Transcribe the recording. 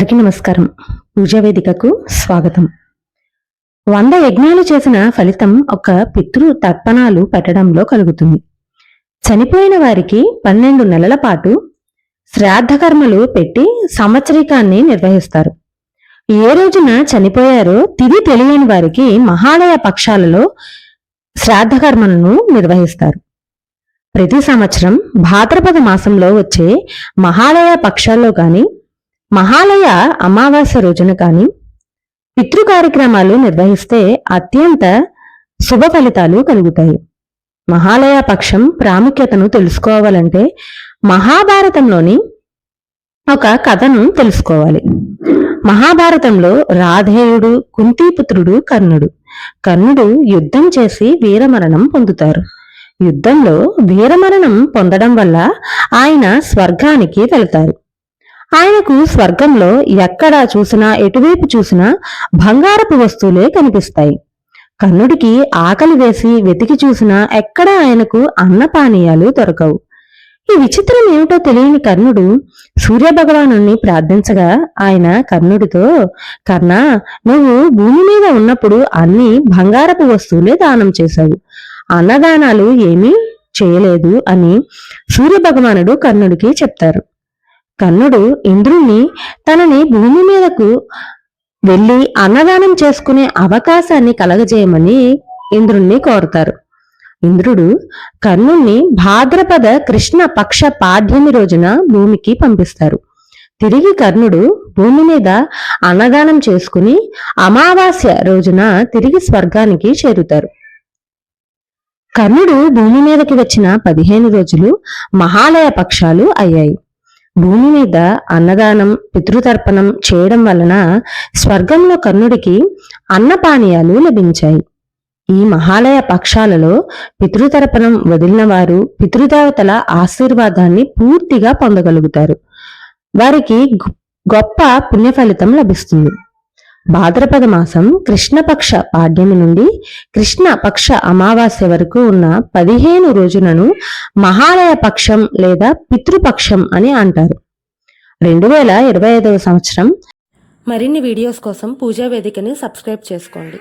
అందరికీ నమస్కారం. పూజావేదికకు స్వాగతం. వంద యజ్ఞాలు చేసిన ఫలితం ఒక పితృ తర్పణాలు పెట్టడంలో కలుగుతుంది. చనిపోయిన వారికి పన్నెండు నెలల పాటు శ్రాద్ధకర్మలు పెట్టి సంవత్సరికాన్ని నిర్వహిస్తారు. ఏ రోజున చనిపోయారో తిది తెలియని వారికి మహాలయ పక్షాలలో శ్రాద్ధకర్మలను నిర్వహిస్తారు. ప్రతి సంవత్సరం భాద్రపద మాసంలో వచ్చే మహాలయ పక్షాల్లో కానీ మహాలయ అమావాస్య రోజున కానీ పితృ కార్యక్రమాలు నిర్వహిస్తే అత్యంత శుభ ఫలితాలు కలుగుతాయి. మహాలయ పక్షం ప్రాముఖ్యతను తెలుసుకోవాలంటే మహాభారతంలోని ఒక కథను తెలుసుకోవాలి. మహాభారతంలో రాధేయుడు కుంతీపుత్రుడు కర్ణుడు. కర్ణుడు యుద్ధం చేసి వీరమరణం పొందుతారు. యుద్ధంలో వీరమరణం పొందడం వల్ల ఆయన స్వర్గానికి వెళ్తారు. ఆయనకు స్వర్గంలో ఎక్కడా చూసినా ఎటువైపు చూసినా బంగారపు వస్తువులే కనిపిస్తాయి. కర్ణుడికి ఆకలి వేసి వెతికి చూసినా ఎక్కడా ఆయనకు అన్నపానీయాలు దొరకవు. ఈ విచిత్రం ఏమిటో తెలియని కర్ణుడు సూర్యభగవాను ప్రార్థించగా ఆయన కర్ణుడితో కర్ణ నువ్వు భూమి మీద ఉన్నప్పుడు అన్ని బంగారపు వస్తువులే దానం చేశావు. అన్నదానాలు ఏమీ చేయలేదు అని సూర్యభగవానుడు కర్ణుడికి చెప్తారు. కర్ణుడు ఇంద్రుణ్ణి తనని భూమి మీదకు వెళ్ళి అన్నదానం చేసుకునే అవకాశాన్ని కలగజేయమని ఇంద్రుణ్ణి కోరుతారు. ఇంద్రుడు కర్ణుణ్ణి భాద్రపద కృష్ణ పక్ష పాడ్యమి రోజున భూమికి పంపిస్తారు. తిరిగి కర్ణుడు భూమి మీద అన్నదానం చేసుకుని అమావాస్య రోజున తిరిగి స్వర్గానికి చేరుతారు. కర్ణుడు భూమి మీదకి వచ్చిన పదిహేను రోజులు మహాలయ పక్షాలు అయ్యాయి. భూమి మీద అన్నదానం పితృతర్పణం చేయడం వలన స్వర్గంలో కర్ణుడికి అన్నపానీయాలు లభించాయి. ఈ మహాలయ పక్షాలలో పితృతర్పణం వదిలిన వారు పితృదేవతల ఆశీర్వాదాన్ని పూర్తిగా పొందగలుగుతారు. వారికి గొప్ప పుణ్య ఫలితం లభిస్తుంది. భాద్రపద మాసం కృష్ణపక్ష పాడ్యమి నుండి కృష్ణపక్ష అమావాస్య వరకు ఉన్న పదిహేను రోజులను మహాలయ పక్షం లేదా పితృపక్షం అని అంటారు. రెండు వేల ఇరవై ఐదవ సంవత్సరం. మరిన్ని వీడియోస్ కోసం పూజా వేదికని సబ్స్క్రైబ్ చేసుకోండి.